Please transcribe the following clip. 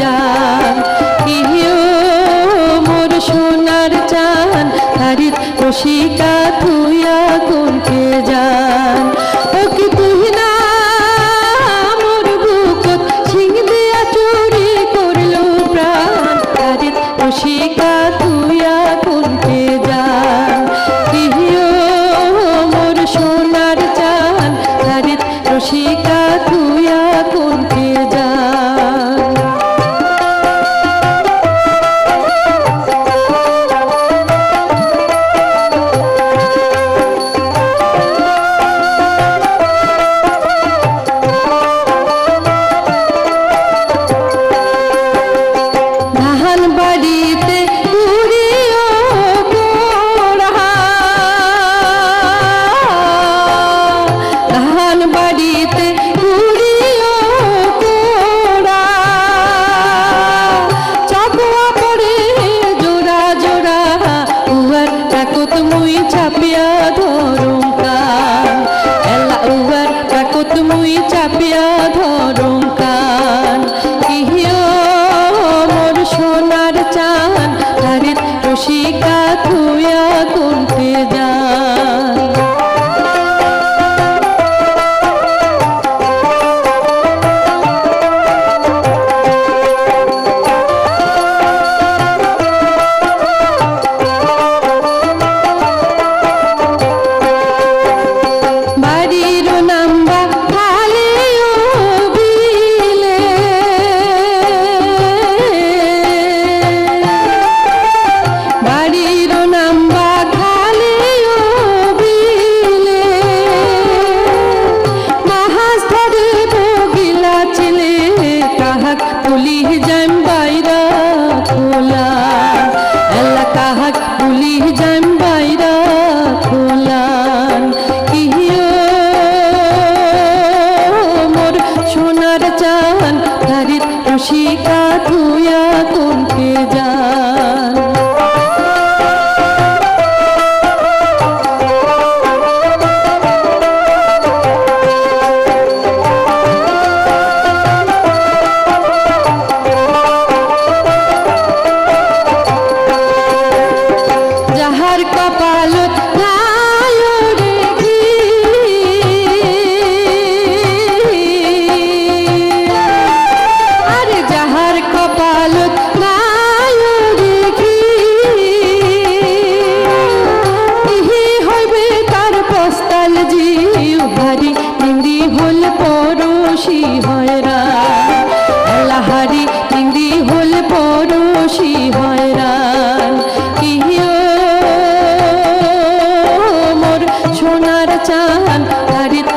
যান। ইহিও মোর সোনার চান হারিত রসিকা থুইয়া কোনকে যান। ও কি তুই চুরি করল প্রাণ হারিত রসিকা থুইয়া কোনকে যান। ইহিও মোর সোনার চান হারিত রসিকা থুইয়া কোন তুমি চাপিয়া ধরম কান ইহিও মোর সোনার চান হারিত রসিকা পুলিশ যাইম বাইরা খোলা। এলা কাহাক পুলিশ যাইম বাইরা খোলান কিহিও মোর সোনার চান গাড়ির রসিকা ধুয়া কোনকে যান কপ চান তারি